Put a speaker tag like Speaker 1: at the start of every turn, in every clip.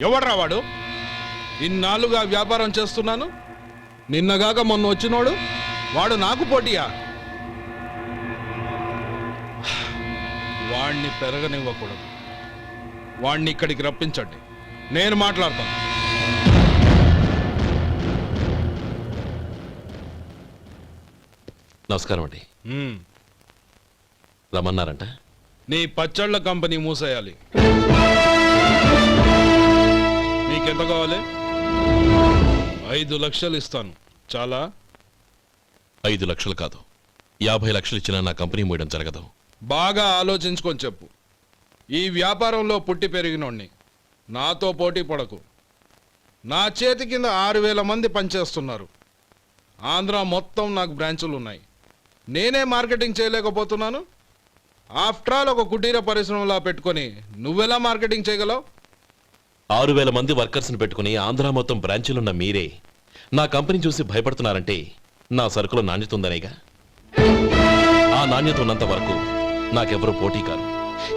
Speaker 1: ఎవడ్రా వాడు? ఇన్నాళ్ళుగా వ్యాపారం చేస్తున్నాను. నిన్నగాక మొన్న వచ్చినోడు. వాడు నాకు పోటీయా? వాణ్ణి పెరగనివ్వకూడదు. వాణ్ణి ఇక్కడికి రప్పించండి. నేను మాట్లాడతాను.
Speaker 2: నమస్కారం అండి.
Speaker 1: మ్మ్.
Speaker 2: రమ్మన్నారంట?
Speaker 1: నీ పచ్చళ్ళ కంపెనీ మూసేయాలి. నీకెంత కావాలి? ఐదు లక్షలు ఇస్తాను. చాలా?
Speaker 2: ఐదు లక్షలు కాదు. యాభై లక్షలు ఇచ్చినా నా కంపెనీ మూయడం జరగదు.
Speaker 1: బాగా ఆలోచించుకొని చెప్పు. ఈ వ్యాపారంలో పుట్టి పెరిగినోడిని. నాతో పోటీ పడకు. నా చేతి కింద ఆరు వేల మంది పనిచేస్తున్నారు. ఆంధ్ర మొత్తం నాకు బ్రాంచులు ఉన్నాయి. నేనే మార్కెటింగ్ చేయలేకపోతున్నాను. ఆఫ్టర్ ఆల్ ఒక కుటీర పరిశ్రమలా పెట్టుకొని నువ్వెలా మార్కెటింగ్ చేయగలవు?
Speaker 2: ఆరు వేల మంది వర్కర్స్ని పెట్టుకుని ఆంధ్ర మొత్తం బ్రాంచీలున్న మీరే. నా కంపెనీ చూసి భయపడుతున్నారంటే నా సరుకులో నాణ్యత ఉందనేగా? ఆ నాణ్యత ఉన్నంత వరకు నాకెవరూ పోటీ కాదు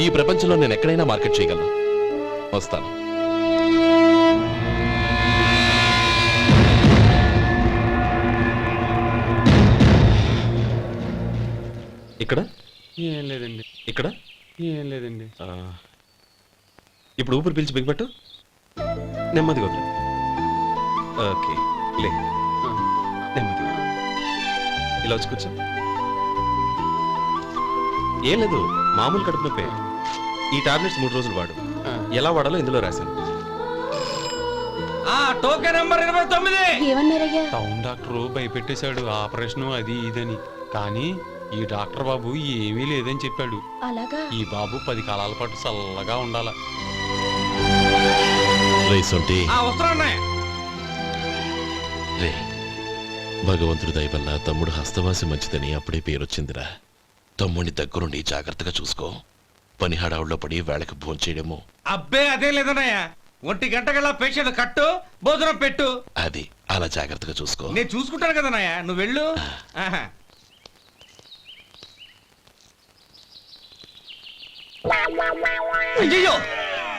Speaker 2: ఈ ప్రపంచంలో నేను ఎక్కడైనా మార్కెట్ చేయగలను. వస్తాను. ఇక్కడ?
Speaker 3: ఏం లేదండి.
Speaker 2: ఇక్కడ?
Speaker 3: ఏం లేదండి.
Speaker 2: ఇప్పుడు ఊపిరి పీల్చి బిగ్బట్టు నెమ్మదిగా వదిలి. ఓకే లే. నెమ్మదిగా. ఇలా వచ్చి కూర్చో. ఏం లేదు మామూలు కడుపు నొప్పే. ఈ టాబ్లెట్స్ మూడు రోజులు వాడు. ఎలా వాడాలో ఇందులో రాశాను.
Speaker 4: ఆ టోకెన్ నెంబర్ ఇరవై తొమ్మిది.
Speaker 5: ఏమన్నారయ్యా?
Speaker 3: టౌన్ డాక్టర్ భయపెట్టేశాడు ఆపరేషన్ అది ఇదని. కానీ ఈ డాక్టర్ బాబు ఏమీ లేదని చెప్పాడు.
Speaker 5: అలాగా?
Speaker 3: ఈ బాబు పది కాలాల పాటు చల్లగా ఉండాల.
Speaker 2: రైస్ ఉంటే రే భగవంతుడి దయ వల్ల తమ్ముడు హస్తవాసి మంచిదని అప్పుడే పేరొచ్చిందిరా. తమ్ముడిని దగ్గరుండి జాగ్రత్తగా చూసుకో. పని హడావుల్లో పడి వేళకి భోంచేయడము
Speaker 4: అబ్బే అదే లేదన్నయ్య. ఒంటి గంట గల పేషెంట్ కట్టు భోజనం పెట్టు.
Speaker 2: అది అలా జాగ్రత్తగా చూసుకో.
Speaker 4: నేను చూసుకుంటాను కదన్నయ్య. నువ్వు వెళ్ళు. ఆహా. అయ్యయ్యో!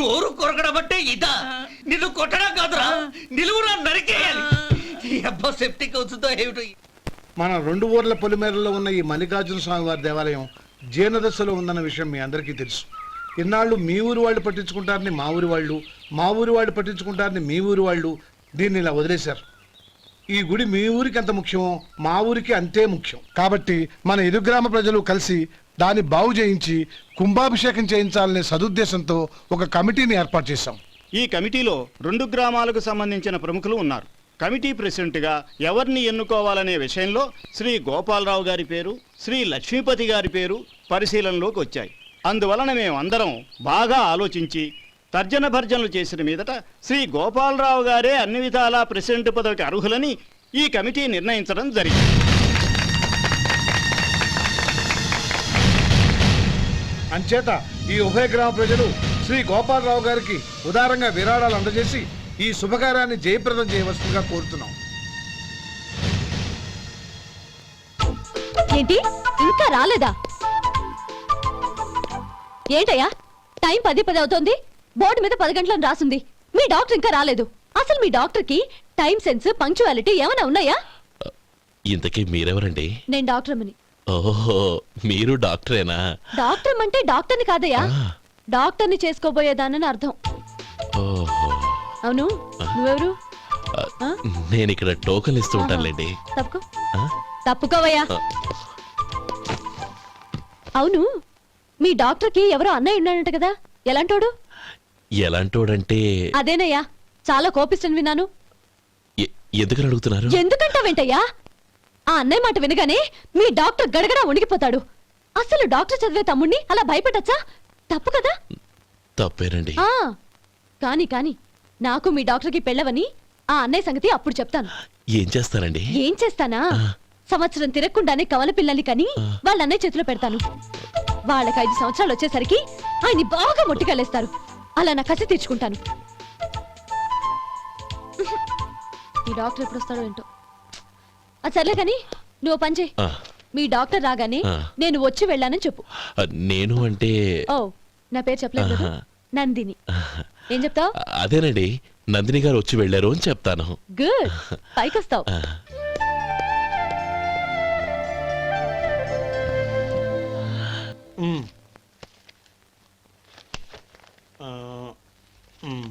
Speaker 4: గోరు కొరకడం అంటే ఇదా? నిన్ను కొట్టడం కాదురా. నిలువురా నరికేయాలి. ఈ అబ్బా సెప్టిక్ అవుతుందో ఏమిటో?
Speaker 6: మన రెండు ఊర్ల పొలిమేరలో ఉన్న ఈ మల్లికార్జున స్వామి వారి దేవాలయం జీర్ణదశలో ఉందన్న విషయం మీ అందరికీ తెలుసు. ఇన్నాళ్ళు మీ ఊరు వాళ్ళు పట్టించుకుంటారని మా ఊరి వాళ్ళు మా ఊరి వాళ్ళు పట్టించుకుంటారని మీ ఊరి వాళ్ళు దీన్ని ఇలా వదిలేశారు. ఈ గుడి మీ ఊరికి ఎంత ముఖ్యమో మా ఊరికి అంతే ముఖ్యం. కాబట్టి మన ఇరు గ్రామ ప్రజలు కలిసి దాన్ని బాగు చేయించి కుంభాభిషేకం చేయించాలనే సదుద్దేశంతో ఒక కమిటీని ఏర్పాటు చేశాం.
Speaker 7: ఈ కమిటీలో రెండు గ్రామాలకు సంబంధించిన ప్రముఖులు ఉన్నారు. కమిటీ ప్రెసిడెంట్గా ఎవరిని ఎన్నుకోవాలనే విషయంలో శ్రీ గోపాలరావు గారి పేరు శ్రీ లక్ష్మీపతి గారి పేరు పరిశీలనలోకి వచ్చాయి. అందువలన మేమందరం బాగా ఆలోచించి తర్జన భర్జనలు చేసిన మీదట శ్రీ గోపాలరావు గారే అన్ని విధాలా ప్రెసిడెంట్ పదవికి అర్హులని ఈ కమిటీ నిర్ణయించడం జరిగింది.
Speaker 6: అంచేత ఈ ఉభయ గ్రామ ప్రజలు శ్రీ గోపాలరావు గారికి ఉదారంగా విరాళాలు అందజేసి ఈ శుభకార్యాన్ని జయప్రదం చేయవలసిందిగా కోరుతున్నాం.
Speaker 5: ఏంటి? ఇంకా రాలేదా? ఏంటయ్యా? టైం పది పది అవుతోంది. బోర్డు మీద పది గంటలను రాసింది. మీ డాక్టర్ ఇంకా రాలేదు. అసలు మీ డాక్టర్కి టైం సెన్స్ పంక్చువాలిటీ ఏమైనా ఉన్నాయా?
Speaker 2: ఇంతకీ మీరెవరండి?
Speaker 5: నేను డాక్టర్ అమ్మని
Speaker 2: ఓహో మీరు డాక్టరేనా?
Speaker 5: డాక్టర్ అంటే డాక్టర్ని కాదయ్యా. డాక్టర్ని చేసుకోబోయేదానని అర్థం.
Speaker 2: ఓహో.
Speaker 5: అవును నువ్వెవరు?
Speaker 2: నేను ఇక్కడ టోకన్ ఇస్తూ ఉంటానులేండి
Speaker 5: తప్పుకో? తప్పుకోవయ్యా. అవును మీ డాక్టర్కి ఎవరో అన్నయ్య ఉన్నాడంట కదా. ఎలాంటోడు?
Speaker 2: ఎలాంటోడంటే
Speaker 5: అదేనయ్యా చాలా కోపిస్తని విన్నాను
Speaker 2: ఎందుకని అడుగుతున్నారు?
Speaker 5: ఎందుకంటావేంటయ్యా? ఆ అన్నయ్య మాట వినగానే మీ డాక్టర్ గడగడా ఉణిగిపోతాడు అసలు డాక్టర్ చదివే తమ్ముణ్ణి అలా భయపెట్టచ్చా? తప్పు కదా?
Speaker 2: తప్పేనండి.
Speaker 5: ఆ కాని కాని నాకు మీ డాక్టర్కి పెళ్ళవని ఆ అన్నయ్య సంగతి అప్పుడు చెప్తాను.
Speaker 2: ఏం చేస్తారండి?
Speaker 5: ఏం చేస్తానా? సంవత్సరం తిరగకుండానే కవల పిల్లల్ని కని వాళ్ళ అన్నయ్య చేతిలో పెడతాను. వాళ్ళకి ఐదు సంవత్సరాలు వచ్చేసరికి ఆయన్ని బాగా మొట్టికెళ్ళేస్తారు. అలా నా కసి తీర్చుకుంటాను. ఈ డాక్టర్ ఎప్పుడు వస్తాడో ఏంటో. అది సర్లే కానీ నువ్వు పని చేయి.
Speaker 2: ఆ,
Speaker 5: మీ డాక్టర్ రాగానే. నేను వచ్చి వెళ్ళానని చెప్పు.
Speaker 2: నేను అంటే
Speaker 5: ఓ నా పేరు చెప్పలేదు. నందిని. ఏం చెప్తావు?
Speaker 2: అదేనండి నందిని గారు వచ్చి వెళ్ళారు అని చెప్తాను.
Speaker 5: గుడ్. పైకొస్తావు.
Speaker 2: ఆ,
Speaker 6: ఆ,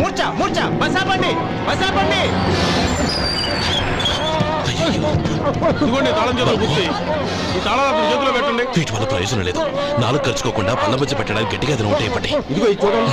Speaker 7: మూర్చ మూర్చ బసాపండి బసాపండి
Speaker 1: ఇదిగోండి తాళం చేతులు పూర్తి. ఈ తాళాలు అతని చేతిలో పెట్టండి.
Speaker 2: వీటి వల్ల ప్రయోజనం లేదు. నాలుగు ఖర్చుకోకుండా పళ్ళ మధ్య పెట్టడానికి గట్టిగా ఏదైనా ఉంటే ఇవ్వండి.
Speaker 1: ఇదిగో ఇది చూడండి.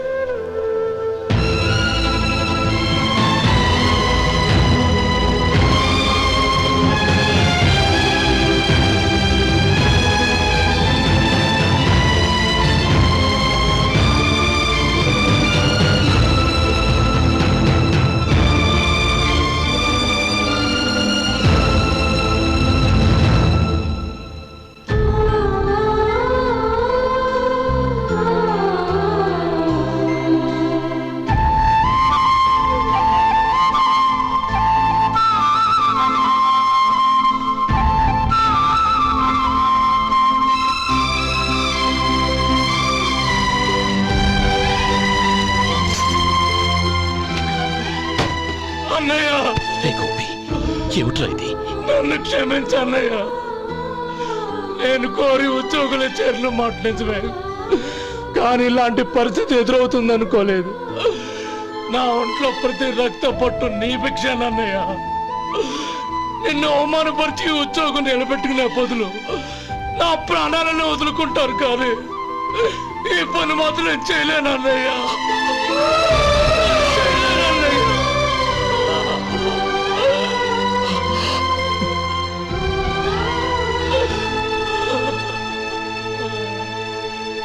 Speaker 8: అన్నయ్య.
Speaker 2: రే గోపి ఏమిట్రా ఇది?
Speaker 8: నన్ను క్షమించు అన్నయ్య. నేను కోరి ఉద్యోగుల చేరిన మాట నిజమే. కానీ ఇలాంటి పరిస్థితి ఎదురవుతుంది అనుకోలేదు. నా ఒంట్లో ప్రతి రక్త పట్టు నీ భిక్షానన్నయ్య నిన్ను అవమానపరిచి ఉద్యోగం నిలబెట్టుకునే బదులు నా ప్రాణాలను వదులుకుంటారు కానీ ఈ పని మాత్రం నేను చేయలేనన్నయ్య